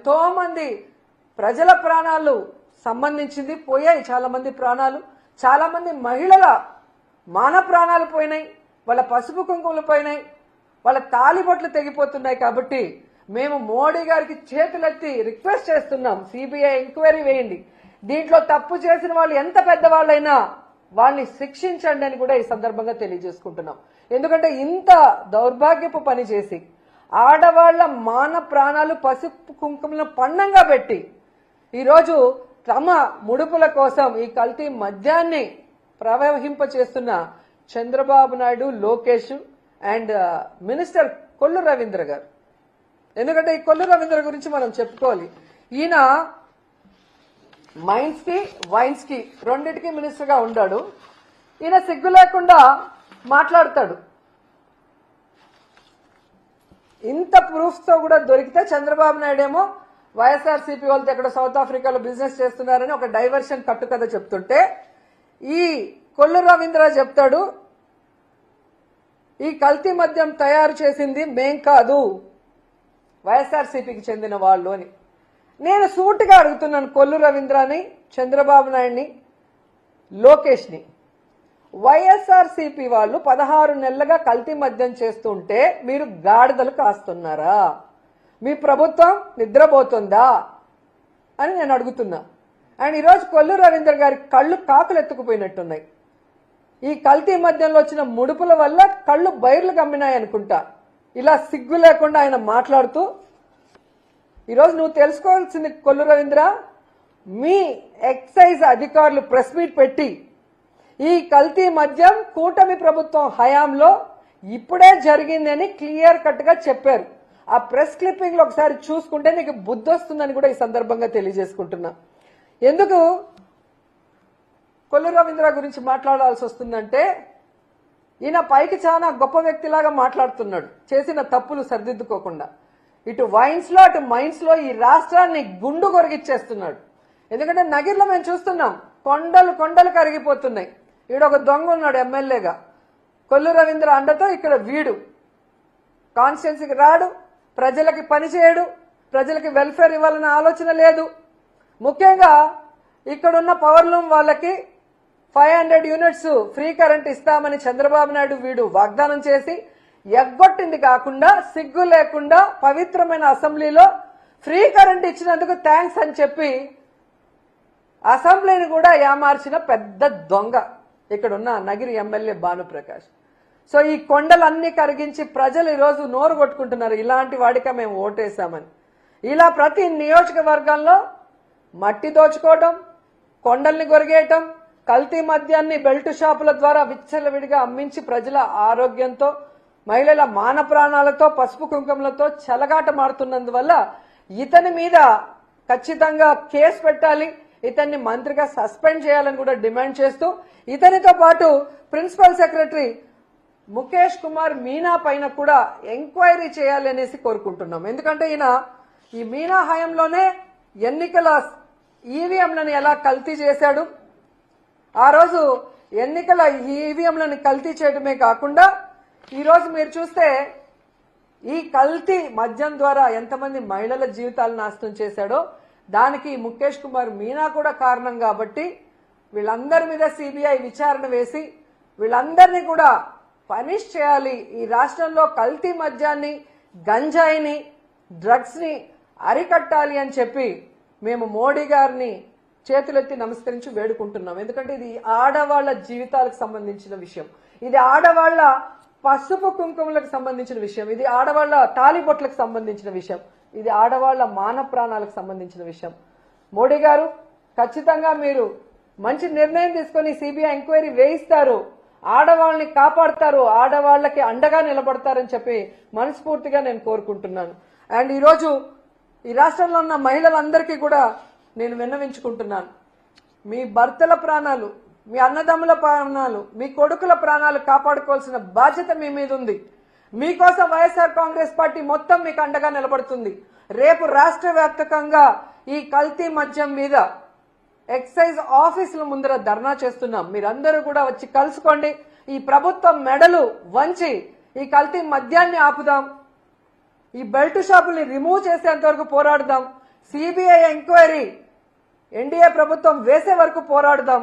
ఎంతోమంది ప్రజల ప్రాణాలు సంబంధించింది పోయాయి చాలామంది ప్రాణాలు. చాలామంది మహిళల మాన ప్రాణాలు పోయినాయి వాళ్ళ పసుపు కుంకుమలు పోయినాయి వాళ్ళ తాలిబొట్లు తెగిపోతున్నాయి కాబట్టి మేము మోడీ గారికి చేతులెత్తి రిక్వెస్ట్ చేస్తున్నాం సిబిఐ ఎంక్వైరీ వేయండి. దీంట్లో తప్పు చేసిన వాళ్ళు ఎంత పెద్దవాళ్ళైనా వాళ్ళని శిక్షించండి అని కూడా ఈ సందర్భంగా తెలియజేసుకుంటున్నాం. ఎందుకంటే ఇంత దౌర్భాగ్యపు పని చేసి ఆడవాళ్ళ మాన ప్రాణాలు పసుపు కుంకుమలను పండంగా పెట్టి ఈరోజు తమ ముడుపుల కోసం ఈ కల్తీ మద్యాన్ని ప్రవహింప చేస్తున్న చంద్రబాబు నాయుడు లోకేష్ అండ్ మినిస్టర్ కొల్లు రవీంద్ర గారు. ఎందుకంటే ఈ కొల్లు రవీంద్ర గురించి మనం చెప్పుకోవాలి. ఈయన మైన్స్కి వైన్స్కి రెండింటికి మినిస్టర్గా ఉన్నాడు ఈయన సిగ్గు లేకుండా మాట్లాడతాడు. ఇంత ప్రూఫ్స్తో కూడా దొరికితే చంద్రబాబు నాయుడు ఏమో వైఎస్ఆర్సీపీ వాళ్ళతో ఎక్కడ సౌత్ ఆఫ్రికాలో బిజినెస్ చేస్తున్నారని ఒక డైవర్షన్ కట్టుకథ చెప్తుంటే ఈ కొల్లు రవీంద్ర చెప్తాడు ఈ కల్తీ మద్యం తయారు చేసింది మేం కాదు వైఎస్ఆర్సీపీకి చెందిన వాళ్ళు అని. నేను సూటిగా అడుగుతున్నాను కొల్లు రవీంద్రని చంద్రబాబు నాయుడిని లోకేష్ని. వైఎస్ఆర్సీపీ వాళ్ళు పదహారు నెలలుగా కల్తీ మద్యం చేస్తుంటే మీరు గాడిదలు కాస్తున్నారా? మీ ప్రభుత్వం నిద్రపోతుందా? అని నేను అడుగుతున్నా. అండ్ ఈరోజు కొల్లు రవీంద్ర గారి కళ్ళు కాకులు ఎత్తుకుపోయినట్టున్నాయి ఈ కల్తీ మద్యంలో వచ్చిన ముడుపుల వల్ల కళ్ళు బైర్లు కమ్మినాయనుకుంటా ఇలా సిగ్గు లేకుండా ఆయన మాట్లాడుతూ ఈరోజు నువ్వు తెలుసుకోవాల్సింది కొల్లు రవీంద్ర మీ ఎక్సైజ్ అధికారులు ప్రెస్ మీట్ పెట్టి ఈ కల్తీ మద్యం కూటమి ప్రభుత్వం హయాంలో ఇప్పుడే జరిగిందని క్లియర్ కట్గా చెప్పారు. ఆ ప్రెస్ క్లిప్పింగ్లో ఒకసారి చూసుకుంటే నీకు బుద్ధి వస్తుందని కూడా ఈ సందర్భంగా తెలియజేసుకుంటున్నా. ఎందుకు? కొల్లు రవీంద్ర గురించి మాట్లాడాల్సి వస్తుందంటే ఈయన పైకి చాలా గొప్ప వ్యక్తిలాగా మాట్లాడుతున్నాడు. చేసిన తప్పులు సరిదిద్దుకోకుండా. ఇటు వైన్స్లో అటు మైన్స్లో ఈ రాష్ట్రాన్ని గుండు కొరిగిచ్చేస్తున్నాడు. ఎందుకంటే నగిర్లో మేము చూస్తున్నాం కొండలు కొండలు కరిగిపోతున్నాయి. ఈడ ఒక దొంగ ఉన్నాడు ఎమ్మెల్యేగా. కొల్లు రవీంద్ర అండతో ఇక్కడ వీడు. కాన్స్టిట్యున్సీకి రాడు ప్రజలకి పని చేయడు ప్రజలకి వెల్ఫేర్ ఇవ్వాలన్న ఆలోచన లేదు. ముఖ్యంగా ఇక్కడున్న పవర్ లూమ్ వాళ్ళకి five hundred units free current ఇస్తామని చంద్రబాబు నాయుడు వీడు వాగ్దానం చేసి ఎగ్గొట్టింది కాకుండా సిగ్గు లేకుండా పవిత్రమైన అసెంబ్లీలో ఫ్రీ కరెంట్ ఇచ్చినందుకు థ్యాంక్స్ అని చెప్పి అసెంబ్లీని కూడా ఏమార్చిన పెద్ద దొంగ. ఇక్కడ ఉన్న నగిరి ఎమ్మెల్యే భానుప్రకాష్. సో ఈ కొండలన్నీ కరిగించి ప్రజలు ఈరోజు నోరు కొట్టుకుంటున్నారు. ఇలాంటి వాడిక మేము ఓటేశామని. ఇలా ప్రతి నియోజకవర్గంలో మట్టి దోచుకోవడం కొండల్ని గొరిగేయటం కల్తీ మద్యాన్ని బెల్ట్ షాపుల ద్వారా విచ్చలవిడిగా అమ్మించి ప్రజల ఆరోగ్యంతో మహిళల మాన ప్రాణాలతో పసుపు కుంకుమలతో చెలగాట మారుతున్నందువల్ల ఇతని మీద ఖచ్చితంగా కేసు పెట్టాలి. ఇతన్ని మంత్రిగా సస్పెండ్ చేయాలని కూడా డిమాండ్ చేస్తూ ఇతనితో పాటు ప్రిన్సిపల్ సెక్రటరీ ముఖేష్ కుమార్ మీనా పైన కూడా ఎంక్వైరీ చేయాలి అనేసి కోరుకుంటున్నాం. ఎందుకంటే ఈయన ఈ మీనా హయాంలోనే ఎన్నికల ఈవీఎంలను ఎలా కల్తీ చేశాడు ఆ రోజు ఎన్నికల ఈవీఎంలను కల్తీ చేయడమే కాకుండా ఈరోజు మీరు చూస్తే ఈ కల్తీ మద్యం ద్వారా ఎంతమంది మహిళల జీవితాలు నాశనం చేశాడో దానికి ముఖేష్ కుమార్ మీనా కూడా కారణం కాబట్టి వీళ్ళందరి మీద సిబిఐ విచారణ వేసి వీళ్ళందరినీ కూడా పనిష్ చేయాలి. ఈ రాష్ట్రంలో కల్తీ మద్యాన్ని గంజాయిని డ్రగ్స్ని అరికట్టాలి అని చెప్పి మేము మోడీ గారిని చేతులెత్తి నమస్కరించి వేడుకుంటున్నాం. ఎందుకంటే ఇది ఆడవాళ్ళ జీవితాలకు సంబంధించిన విషయం. ఇది ఆడవాళ్ళ పసుపు కుంకుమలకు సంబంధించిన విషయం. ఇది ఆడవాళ్ళ తాలిబొట్లకు సంబంధించిన విషయం. ఇది ఆడవాళ్ళ మాన ప్రాణాలకు సంబంధించిన విషయం. మోడీ గారు ఖచ్చితంగా మీరు మంచి నిర్ణయం తీసుకొని సిబిఐ ఎంక్వైరీ వేయిస్తారు. ఆడవాళ్ళని కాపాడతారు. ఆడవాళ్ళకి అండగా నిలబడతారని చెప్పి మనస్ఫూర్తిగా నేను కోరుకుంటున్నాను. అండ్ ఈరోజు ఈ రాష్ట్రంలో ఉన్న మహిళలందరికీ కూడా నేను విన్నవించుకుంటున్నాను. మీ భర్తల ప్రాణాలు మీ అన్నదమ్ముల ప్రాణాలు మీ కొడుకుల ప్రాణాలు కాపాడుకోవాల్సిన బాధ్యత మీ మీద ఉంది. మీకోసం వైఎస్ఆర్ కాంగ్రెస్ పార్టీ మొత్తం మీకు అండగా నిలబడుతుంది. రేపు రాష్ట్ర వ్యాప్తకంగా ఈ కల్తీ మద్యం మీద ఎక్సైజ్ ఆఫీసుల ముందర ధర్నా చేస్తున్నాం. మీరందరూ కూడా వచ్చి కలుసుకోండి. ఈ ప్రభుత్వం మెడలు వంచి ఈ కల్తీ మద్యాన్ని ఆపుదాం. ఈ బెల్ట్ షాపుల్ని రిమూవ్ చేసేంత వరకు పోరాడదాం. సిబిఐ ఎంక్వైరీ ఎన్డీఏ ప్రభుత్వం వేసే వరకు పోరాడుదాం.